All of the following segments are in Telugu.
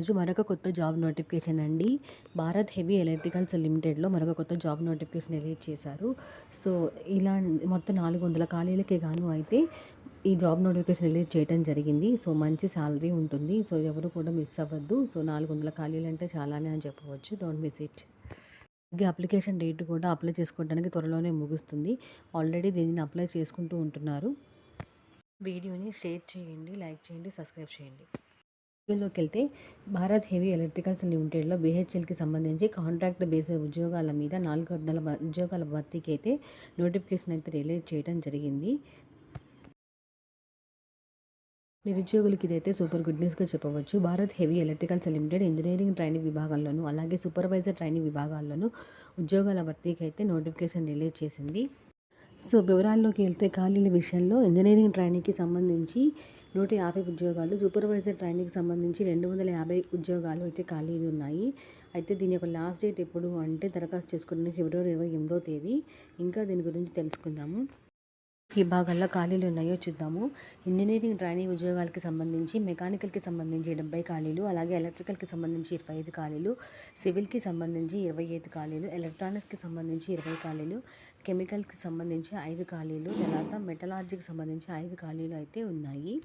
రోజు మరొక కొత్త జాబ్ నోటిఫికేషన్ అండి. భారత్ హెవీ ఎలక్ట్రికల్స్ లిమిటెడ్లో మరొక కొత్త జాబ్ నోటిఫికేషన్ రిలీజ్ చేశారు. సో ఇలా మొత్తం నాలుగు వందల ఖాళీలకే గాను అయితే ఈ జాబ్ నోటిఫికేషన్ రిలీజ్ చేయడం జరిగింది. సో మంచి శాలరీ ఉంటుంది. సో ఎవరు కూడా మిస్ అవ్వద్దు. సో నాలుగు వందల ఖాళీలు అంటే చాలానే అని చెప్పవచ్చు. Don't miss it. అలాగే అప్లికేషన్ డేట్ కూడా అప్లై చేసుకోవడానికి త్వరలోనే ముగుస్తుంది. ఆల్రెడీ దీనిని అప్లై చేసుకుంటూ ఉంటున్నారు. వీడియోని షేర్ చేయండి లైక్ చేయండి సబ్స్క్రైబ్ చేయండి. వీడియోలోకి వెళ్తే భారత్ హెవీ ఎలక్ట్రికల్స్ లిమిటెడ్లో బీహెచ్ఎల్కి సంబంధించి కాంట్రాక్ట్ బేస్డ్ ఉద్యోగాల మీద నాలుగు వందల ఉద్యోగాల భర్తీకి అయితే నోటిఫికేషన్ అయితే రిలీజ్ చేయడం జరిగింది. నిరుద్యోగులకి ఇదైతే సూపర్ గుడ్ న్యూస్గా చెప్పవచ్చు. Bharat heavy electricals limited engineering training విభాగాల్లోనూ అలాగే సూపర్వైజర్ ట్రైనింగ్ విభాగాల్లోనూ ఉద్యోగాల భర్తీకి అయితే నోటిఫికేషన్ రిలీజ్ చేసింది. సో వివరాల్లోకి వెళ్తే ఖాళీల విషయంలో ఇంజనీరింగ్ ట్రైనింగ్కి సంబంధించి నూట యాభై ఉద్యోగాలు సూపర్వైజర్ ట్రైనింగ్కి సంబంధించి రెండు వందల యాభై ఉద్యోగాలు అయితే ఖాళీలు ఉన్నాయి. అయితే దీని యొక్క లాస్ట్ డేట్ ఎప్పుడు అంటే దరఖాస్తు చేసుకున్న ఫిబ్రవరి ఇరవై ఎనిమిదో తేదీ. ఇంకా దీని గురించి తెలుసుకుందాము. ఈ భాగంలో ఖాళీలు ఉన్నాయో చూద్దాము. ఇంజనీరింగ్ ట్రైనింగ్ ఉద్యోగాలకి సంబంధించి మెకానికల్కి సంబంధించి డెబ్బై ఖాళీలు అలాగే ఎలక్ట్రికల్కి సంబంధించి ఇరవై ఐదు ఖాళీలు సివిల్కి సంబంధించి ఇరవై ఐదు ఖాళీలు ఎలక్ట్రానిక్స్కి సంబంధించి ఇరవై ఖాళీలు కెమికల్కి సంబంధించి ఐదు ఖాళీలు తర్వాత మెటలార్జీకి సంబంధించి ఐదు ఖాళీలు అయితే ఉన్నాయి.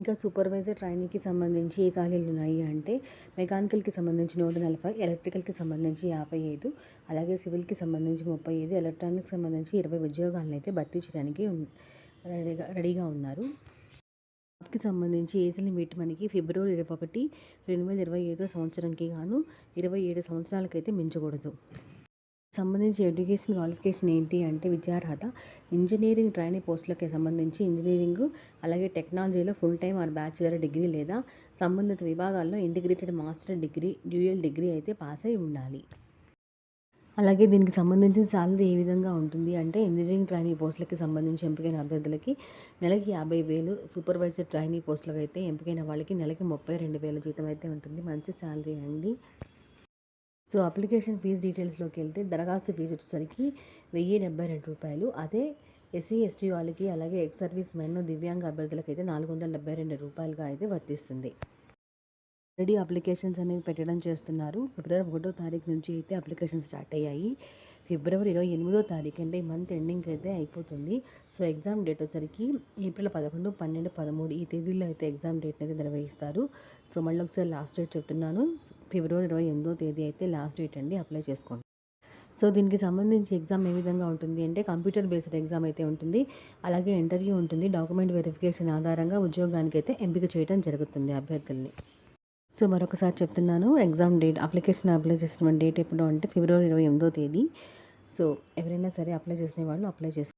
ఇంకా సూపర్వైజర్ ట్రైనింగ్కి సంబంధించి ఏ ఖాళీలు ఉన్నాయి అంటే మెకానికల్కి సంబంధించి నూట నలభై ఎలక్ట్రికల్కి సంబంధించి యాభై ఐదు అలాగే సివిల్కి సంబంధించి ముప్పై ఐదు ఎలక్ట్రానిక్స్ సంబంధించి ఇరవై ఉద్యోగాలను అయితే భర్తీ చేయడానికి రెడీగా రెడీగా ఉన్నారు. జాబ్కి సంబంధించి ఏజ్ లిమిట్ మనకి ఫిబ్రవరి ఇరవై ఒకటి రెండు వేల ఇరవై ఐదో సంవత్సరంకి గాను ఇరవై ఏడు సంవత్సరాలకైతే మించకూడదు. సంబంధించి ఎడ్యుకేషన్ క్వాలిఫికేషన్ ఏంటి అంటే విద్యార్హత ఇంజనీరింగ్ ట్రైనింగ్ పోస్టులకి సంబంధించి ఇంజనీరింగ్ అలాగే టెక్నాలజీలో full time or bachelor degree లేదా సంబంధిత విభాగాల్లో integrated master degree dual degree అయితే పాస్ అయి ఉండాలి. అలాగే దీనికి సంబంధించిన శాలరీ ఏ విధంగా ఉంటుంది అంటే ఇంజనీరింగ్ ట్రైనింగ్ పోస్టులకి సంబంధించి ఎంపికైన అభ్యర్థులకి నెలకి యాభై వేలు సూపర్వైజర్ ట్రైనింగ్ పోస్టులకు అయితే ఎంపికైన వాళ్ళకి నెలకి ముప్పై రెండు వేల జీతం అయితే ఉంటుంది. మంచి శాలరీ అండి. సో అప్లికేషన్ ఫీజు డీటెయిల్స్లోకి వెళ్తే దరఖాస్తు ఫీజు వచ్చేసరికి వెయ్యి డెబ్బై రెండు రూపాయలు. అదే ఎస్సీ ఎస్టీ వాళ్ళకి అలాగే ఎక్స్ సర్వీస్ మెన్ దివ్యాంగ అభ్యర్థులకు అయితే నాలుగు వందల డెబ్బై రెండు రూపాయలుగా అయితే వర్తిస్తుంది. రెడీ అప్లికేషన్స్ అనేవి పెట్టడం చేస్తున్నారు. ఫిబ్రవరి ఒకటో తారీఖు నుంచి అయితే అప్లికేషన్ స్టార్ట్ అయ్యాయి. ఫిబ్రవరి ఇరవై ఎనిమిదో తారీఖు అంటే ఈ మంత్ ఎండింగ్ అయితే అయిపోతుంది. సో ఎగ్జామ్ డేట్ వచ్చేసరికి ఏప్రిల్ పదకొండు పన్నెండు పదమూడు ఈ తేదీల్లో అయితే ఎగ్జామ్ డేట్ అయితే నిర్వహిస్తారు. సో మళ్ళీ ఒకసారి లాస్ట్ డేట్ చెప్తున్నాను. ఫిబ్రవరి ఇరవై ఎనిమిదో తేదీ అయితే లాస్ట్ డేట్ అండి అప్లై చేసుకోండి. సో దీనికి సంబంధించి ఎగ్జామ్ ఏ విధంగా ఉంటుంది అంటే కంప్యూటర్ బేస్డ్ ఎగ్జామ్ అయితే ఉంటుంది. అలాగే ఇంటర్వ్యూ ఉంటుంది. డాక్యుమెంట్ వెరిఫికేషన్ ఆధారంగా ఉద్యోగానికి అయితే ఎంపిక చేయడం జరుగుతుంది అభ్యర్థుల్ని. సో మరొకసారి చెప్తున్నాను ఎగ్జామ్ డేట్ అప్లికేషన్ అప్లై చేసిన డేట్ ఎప్పుడు అంటే ఫిబ్రవరి ఇరవై ఎనిమిదో తేదీ. సో ఎవరైనా సరే అప్లై చేసిన వాళ్ళు అప్లై చేసుకో